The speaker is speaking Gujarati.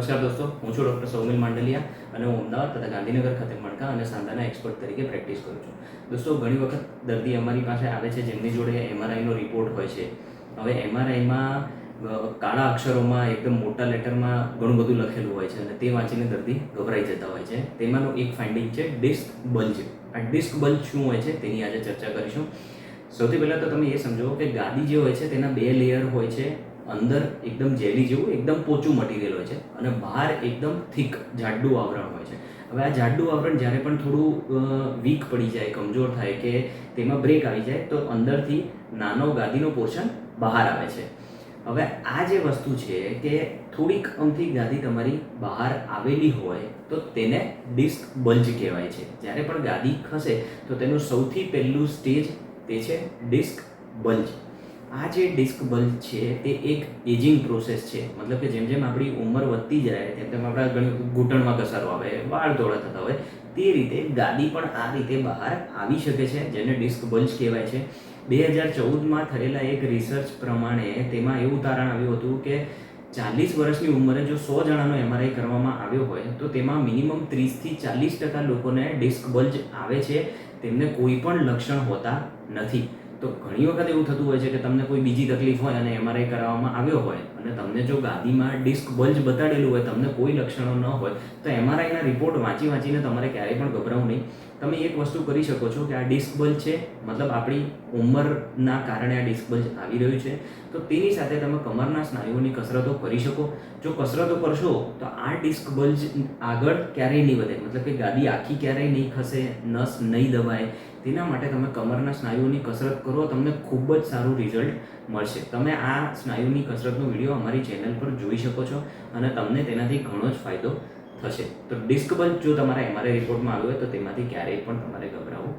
નમસ્કાર દોસ્તો, હું છું ડૉક્ટર સૌમિલ માંડલિયા અને હું અમદાવાદ તથા ગાંધીનગર ખાતે મણકા અને સાંધાના એક્સપર્ટ તરીકે પ્રેક્ટિસ કરું છું. દોસ્તો, ઘણી વખત દર્દી અમારી પાસે આવે છે જેમની જોડે એમઆરઆઈનો રિપોર્ટ હોય છે. હવે એમઆરઆઈમાં કાળા અક્ષરોમાં, એકદમ મોટા લેટરમાં ઘણું બધું લખેલું હોય છે અને તે વાંચીને દર્દી ગભરાઈ જતા હોય છે. તેમાંનું એક ફાઇન્ડિંગ છે ડિસ્ક બલ્જ આ ડિસ્ક બલ્જ શું હોય છે તેની આજે ચર્ચા કરીશું. સૌથી પહેલાં તો તમે એ સમજો કે ગાદી જે હોય છે તેના બે લેયર હોય છે. અંદર એકદમ જેલી જેવું, એકદમ પોચું મટીરિયલ હોય છે અને બહાર એકદમ થીક, જાડું આવરણ હોય છે. હવે આ જાડું આવરણ જ્યારે પણ થોડું વીક પડી જાય, કમજોર થાય કે તેમાં બ્રેક આવી જાય, તો અંદરથી નાનો ગાદીનો પોર્શન બહાર આવે છે. હવે આ જે વસ્તુ છે કે થોડીક અમથી ગાદી તમારી બહાર આવેલી હોય, તો તેને ડિસ્ક બલ્જ કહેવાય છે. જ્યારે પણ ગાદી ખસે, તો તેનું સૌથી પહેલું સ્ટેજ તે છે ડિસ્ક બલ્જ. આ જે ડિસ્ક બલ્જ છે, તે એક એજિંગ પ્રોસેસ છે. મતલબ કે જેમ જેમ આપણી ઉંમર વધતી જાય, તેમ તેમ આપણા ઘણી ઘૂંટણમાં ઘસારો આવે, વાળ ધોળા થતા હોય, તે રીતે ગાદી પણ આ રીતે બહાર આવી શકે છે, જેને ડિસ્ક બલ્જ કહેવાય છે. બે હજાર ચૌદમાં થયેલા એક રિસર્ચ પ્રમાણે તેમાં એવું તારણ આવ્યું હતું કે ચાલીસ વર્ષની ઉંમરે જો સો જણાનો એમઆરઆઈ કરવામાં આવ્યો હોય, તો તેમાં મિનિમમ ત્રીસથી ચાલીસ ટકા લોકોને ડિસ્ક બલ્જ આવે છે. તેમને કોઈ પણ લક્ષણ હોતા નથી. તો ઘણી વખત એવું થતું હોય છે કે તમને કોઈ બીજી તકલીફ હોય અને એમઆરઆઈ કરાવવામાં આવ્યો હોય અને તમને જો ગાદીમાં ડિસ્ક બલ્જ બતાડેલું હોય, તમને કોઈ લક્ષણો ન હોય, તો એમઆરઆઈના રિપોર્ટ વાંચી વાંચીને તમારે ક્યારેય પણ ગભરાવું નહીં. તમે એક વસ્તુ કરી શકો છો કે આ ડિસ્ક બલ્જ છે, મતલબ આપણી ઉંમરના કારણે આ ડિસ્ક બલ્જ આવી રહ્યું છે, તો તેની સાથે તમે કમરના સ્નાયુઓની કસરતો કરી શકો. જો કસરતો કરશો, તો આ ડિસ્ક બલ્જ આગળ ક્યારેય નહીં વધે. મતલબ કે ગાદી આખી ક્યારેય નહીં ખસે, નસ નહીં દબાય તેના માટે તમે કમરના સ્નાયુઓની કસરત કરો, તમને ખૂબ જ સારું રિઝલ્ટ મળશે. તમે આ સ્નાયુની કસરતનો વીડિયો અમારી ચેનલ પર જોઈ શકો છો અને તમને તેનાથી ઘણો જ ફાયદો થશે. તો ડિસ્ક બલ્જ જો તમારા એમઆરઆઈ રિપોર્ટમાં આવ્યો હોય તો તેમાંથી ક્યારેય પણ તમારે ગભરાવું